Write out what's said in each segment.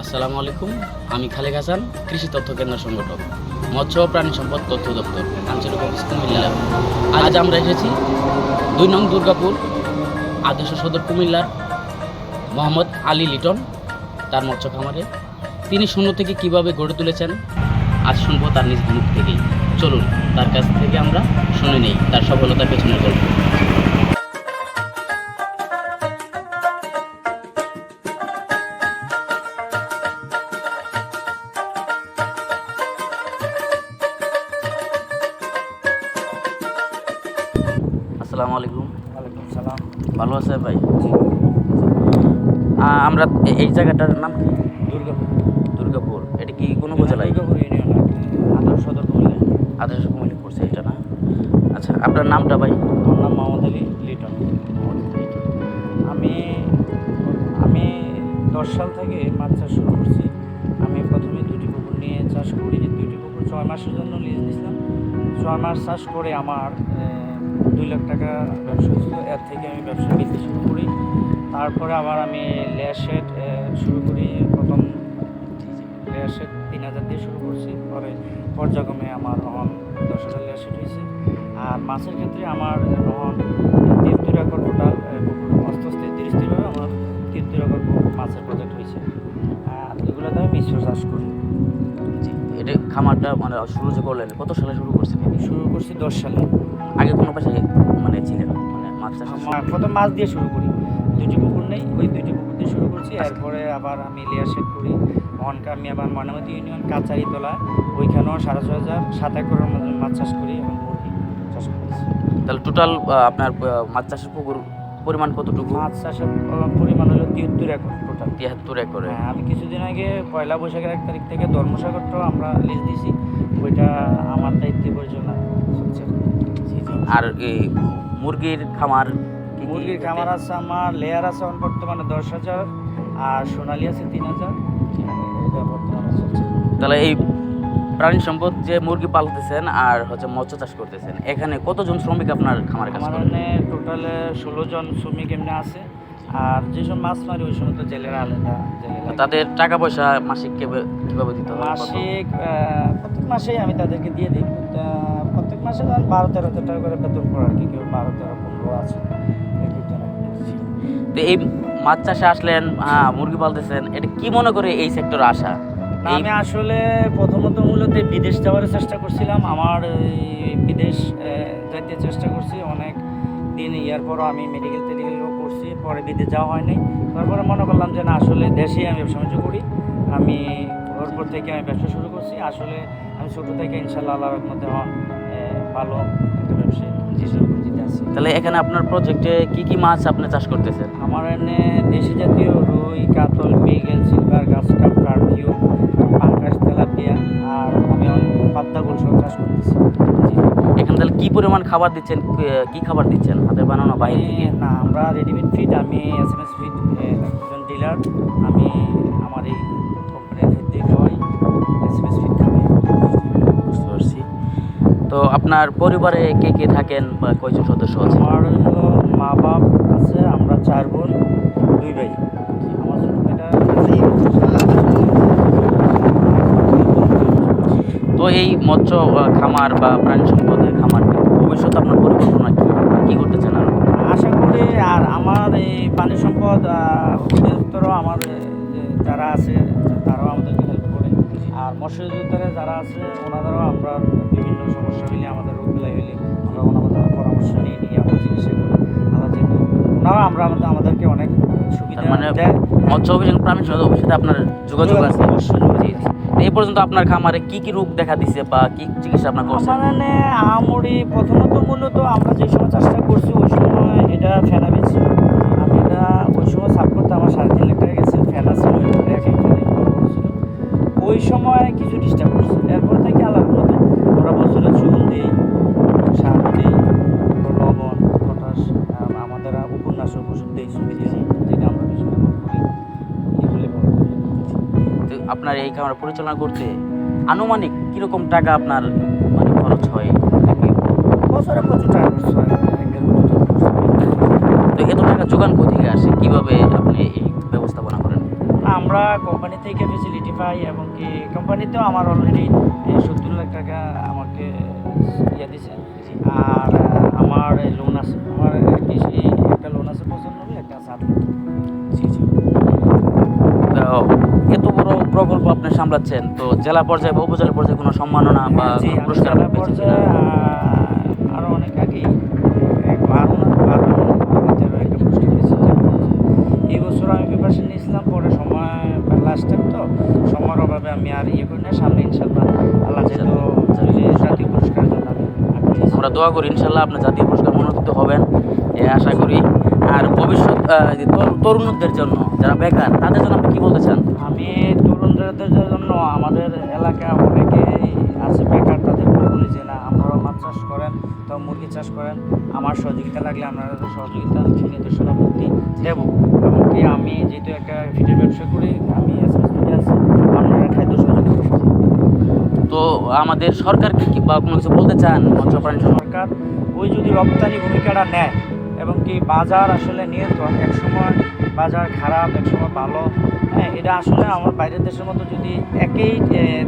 আসসালামু আলাইকুম, আমি খালেক হাসান, কৃষি তথ্য কেন্দ্র সংগঠক, মৎস্য প্রাণী সম্পদ তথ্য দপ্তর, আঞ্চলিক অফিস কুমিল্লা। আজ আমরা এসেছি দুই নং দুর্গাপুর আদর্শ সদর কুমিল্লার মোহাম্মদ আলী লিটন, তার মৎস্য খামারে। তিনি শূন্য থেকে কীভাবে গড়ে তুলেছেন, আজ শুনব তার নিজ মুখ থেকেই। চলুন, তার কাছ থেকে আমরা শুনে নেই, তার সফলতার পেছনের গল্প। আসসালামু আলাইকুম। ওয়ালাইকুম সালাম। ভালো আছে ভাই? আমরা এই জায়গাটার নাম কি? দুর্গাপুর। দুর্গাপুর। এটা কি কোন উপজেলায়? দুর্গাপুর ইউনিয়ন আদর সদর কুমিল্লা আদর্শ কুমিল্লা পড়ছে এটা না? আচ্ছা আপনার নামটা ভাই? আমার নাম মোহাম্মদ আলী লিটন। আমি আমি দশ সাল থেকে মাছ চাষ শুরু করছি। আমি প্রথমে দুটি পুকুর নিয়ে চাষ করি। দুটি পুকুর ছয় মাসের জন্য লিজ দিয়েছিলাম ছয় মাস চাষ করে আমার দুই লাখ টাকা ব্যবসা হয়েছিল এর থেকে আমি ব্যবসা বৃদ্ধি শুরু করি। তারপরে আবার আমি লেয়ার শেড শুরু করি। প্রথম লেয়ার শেড তিন হাজার দিয়ে শুরু করছি। পরে পর্যায়ক্রমে আমার রহন দশ হাজার লেয়ার শেড হয়েছে। আর মাছের ক্ষেত্রে আমার রহন তিপ্তুর একর টোটাল আস্তে আস্তে ধীরে স্থিরভাবে আমার তিপ্তুর একর মাছের প্রজেক্ট হয়েছে। আর এগুলোতে আমি মিশ্র চাষ করি। জি এটা খামারটা মানে শুরু যে করলেন কত সালে শুরু করছেন? শুরু করছি দশ সালে। আগে কোনো পাশে মানে ছিলেন মানে মাছ চাষ আমার প্রথম মাছ দিয়ে শুরু করি। দুটি পুকুর নেই ওই দুটি পুকুর দিয়ে শুরু করছি। এরপরে আবার আমি লেয়ার শেড করি। অনকা আমি আবার ময়নামতি ইউনিয়ন কাচারিতলা ওইখানেও সাড়ে ছয় হাজার সাত একরের মতো মাছ চাষ করি এবং মুরগি চাষ করেছি তাহলে টোটাল আপনার মাছ চাষের পুকুর পরিমাণ কতটুকু? মাছ চাষের পরিমাণ হলো তিয়াত্তর একর টোটাল তিয়াত্তর একরে। হ্যাঁ আমি কিছুদিন আগে পয়লা বৈশাখের এক তারিখ থেকে ধর্মসাগরটাও আমরা লিজ দিয়েছি ওইটা আমার দায়িত্বে পরিচালনা। আর এই মুরগির খামার মুরগির খামার আছে আমার লেয়ার আছে বর্তমানে দশ হাজার আর সোনালি আছে তিন হাজার। তাহলে এই প্রাণী সম্পদ যে মুরগি পালতেছেন আর হচ্ছে মৎস্য চাষ করতেছেন এখানে কতজন শ্রমিক আপনার খামারে কাজ করেন? টোটালে ষোলো জন শ্রমিক এমনি আছে আর যেসব মাছ মারি ওই সময় তো জেলেরা আলাদা। তাদের টাকা পয়সা মাসিক কিভাবে- দিতে হবে মাসিক প্রত্যেক মাসেই আমি তাদেরকে দিয়ে দিই মাসে ধরেন বারো তেরো হাজার টাকা করে বেতন করে আর কি কেউ বারো তেরো পনেরো আছে। তো এই মাছ চাষে আসলেন মুরগি পালতেছেন এটা কি মনে করে এই সেক্টরে আসা? আমি আসলে প্রথমত মূলত বিদেশ যাওয়ার চেষ্টা করছিলাম। আমার এই বিদেশ যাইতে চেষ্টা করছি। অনেক দিন ইয়ার পরও আমি মেডিকেল টেডিকেলও করছি। পরে বিদেশ যাওয়া হয়নি। তারপরে মনে করলাম যে না আসলে দেশেই আমি ব্যবসা বাণিজ্য করি। আমি ওর পর থেকে আমি ব্যবসা শুরু করছি। আসলে আমি ছোটো থেকে ইনশাল্লাহ আল্লাহর মধ্যে হন। ভালো একটা ব্যবসায়ী। তাহলে এখানে আপনার প্রজেক্টে কি কি মাছ আপনি চাষ করতেছেন? আমার এনে দেশি জাতীয় রুই কাতল মৃগেল সিলভার গাছ কাপ কার্পিও পাঙ্কাশ তেলাপিয়া আর আমি এখন পাত্তা গোল সব চাষ করতেছি। এখানে তাহলে কি পরিমাণ খাবার দিচ্ছেন? কি- কি খাবার দিচ্ছেন? হাতে বানানো বাইরে না আমরা রেডিমেড ফিড আমি এস এম এস ফিড একজন ডিলার তো আপনার পরিবারে কে কে থাকেন বা কয়জন সদস্য আছে আমার হলো মা বাপ আছে আমরা চার বোন দুই ভাই। আমার ছোট ভাইটা তো এই মৎস্য খামার বা প্রাণী সম্পদের খামার ভবিষ্যতে আপনার পরিকল্পনা কি? কি করতে চান আশা করি আর আমার এই পানি সম্পদ অধিদপ্তরও আমার যারা আছে তারাও করে আর মৎস্য যারা আছে ওনাদেরও আমরা বিভিন্ন সমস্যা হইলে আমাদের রোগ হইলে আমরা ওনাদের পরামর্শ নিয়ে নিয়ে আমরা চিকিৎসা করি। আমরা যেহেতু ওনারাও আমরা আমাদের আমাদেরকে অনেক সুবিধা মানে মৎস্য অভিযান প্রাণী সম্পদ সাথে আপনার যোগাযোগ আছে? অবশ্যই। এই পর্যন্ত আপনার খামারে কি কি রোগ দেখা দিছে বা কি চিকিৎসা আপনার মানে আহামরি প্রথমত মূলত আমরা যে সময় চাষটা করছি ওই সময় এটা ফেনা ছিল আমি এটা ওই সময় ওষুধ যেটা আমরা বেশি করি? এগুলো তো আপনার এই খামার পরিচালনা করতে আনুমানিক কীরকম টাকা আপনার মানে খরচ হয়? বছরে প্রচুর টাকা খরচ। তো এত টাকা যোগান কোথেকে আসে? কীভাবে আপনি এই ব্যবস্থাপনা করেন? আমরা কোম্পানি থেকে ফেসিলিটি পাই এবং কি কোম্পানিতেও আমার অলরেডি সত্তর লাখ টাকা আমাকে ইয়ে দিছে। আর আমার লোন আছে আমার আপনি সামলাচ্ছেন তো জেলা পর্যায়ে বা উপজেলা পর্যায়ে কোনো সম্মাননা বা আমি পুরস্কার পর্যায়ে কিনা? আরও অনেক আগেই পুরস্কার। এই বছর আমি প্রিপারেশন নিয়েছিলাম পরে সময় লাস্ট টাইম তো সময়ের অভাবে আমি আর ইয়ে করি না সামনে ইনশাল্লাহ আল্লাহ জাতীয় জন্য আছি। আমরা দোয়া করি ইনশাল্লাহ আপনার জাতীয় পুরস্কার মনোনীত হবেন এ আশা করি আর ভবিষ্যৎ তরুণদের জন্য যারা বেকার তাদের জন্য আপনি কি বলতে চান? আমি তরুণদের জন্য আমাদের এলাকা অনেকে আছে বেকার তাদের বলি যে না আপনারা মাছ চাষ করেন তো মুরগি চাষ করেন। আমার সহযোগিতা লাগলে আপনারা সহযোগিতা নির্দেশনা বুদ্ধি দেবো। এমনকি আমি যেহেতু একটা ফিটের ব্যবসা করি আমি মিডিয়া আপনারা খাদ্য সহযোগিতা তো আমাদের সরকারকে কি বা কোনো কিছু বলতে চান মৎস্য প্রাণী সরকার ওই যদি রপ্তানি ভূমিকাটা নেয় এবং কি বাজার আসলে নিয়ন্ত্রণ? একসময় বাজার খারাপ একসময় ভালো। হ্যাঁ এটা আসলে আমার বাইরের দেশের মতো যদি একই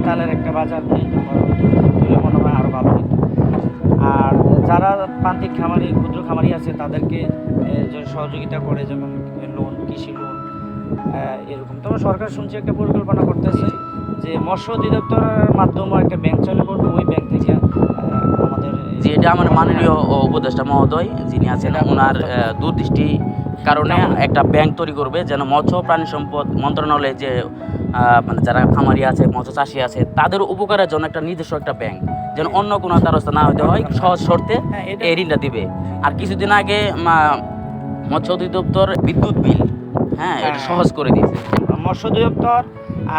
তালের একটা বাজার নিয়ন্ত্রণ করা হতো, তাহলে মনে হয় আরও ভালো হতো। আর যারা প্রান্তিক খামারি, ক্ষুদ্র খামারি আছে, তাদেরকে সহযোগিতা করে, যেমন লোন, কৃষি লোন এরকম। তবে সরকার শুনছি একটা পরিকল্পনা করতেছে যে মৎস্য অধিদপ্তরের মাধ্যমে একটা ব্যাংক চালু করবে, ওই ব্যাংক এটা আমার মাননীয় উপদেষ্টা মহোদয় যিনি আছেন ওনার। দূরদৃষ্টি কারণে একটা ব্যাংক তৈরি করবে যেন মৎস্য প্রাণী সম্পদ মন্ত্রণালয়ে যে মানে যারা খামারি আছে মৎস্য চাষি আছে তাদের উপকারের জন্য একটা নিজস্ব একটা ব্যাংক যেন অন্য কোনো দ্বারস্থ না হতে হয় সহজ শর্তে হ্যাঁ, এই ঋণটা দিবে আর কিছুদিন আগে মৎস্য অধিদপ্তর বিদ্যুৎ বিল হ্যাঁ এটা হ্যাঁ। সহজ করে দিয়েছে মৎস্য অধিদপ্তর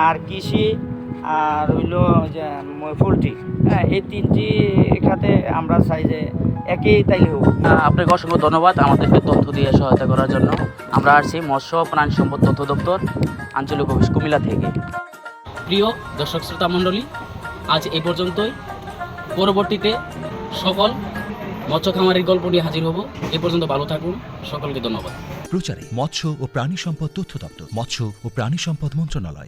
আর কৃষি আর হইল যে পোলট্রি হ্যাঁ এই তিনটি খাতে আমরা চাই যে একই তাই হোক। আপনাকে অসংখ্য ধন্যবাদ আমাদেরকে তথ্য দিয়ে সহায়তা করার জন্য। আমরা আসছি মৎস্য প্রাণী সম্পদ তথ্য দপ্তর আঞ্চলিক অফিস কুমিল্লা থেকে। প্রিয় দর্শক শ্রোতা মণ্ডলী আজ এই পর্যন্তই। পরবর্তীতে সকল মৎস্য খামারের গল্প নিয়ে হাজির হব। এ পর্যন্ত ভালো থাকুন। সকলকে ধন্যবাদ। প্রচারে মৎস্য ও প্রাণী সম্পদ তথ্য দপ্তর মৎস্য ও প্রাণী সম্পদ মন্ত্রণালয়।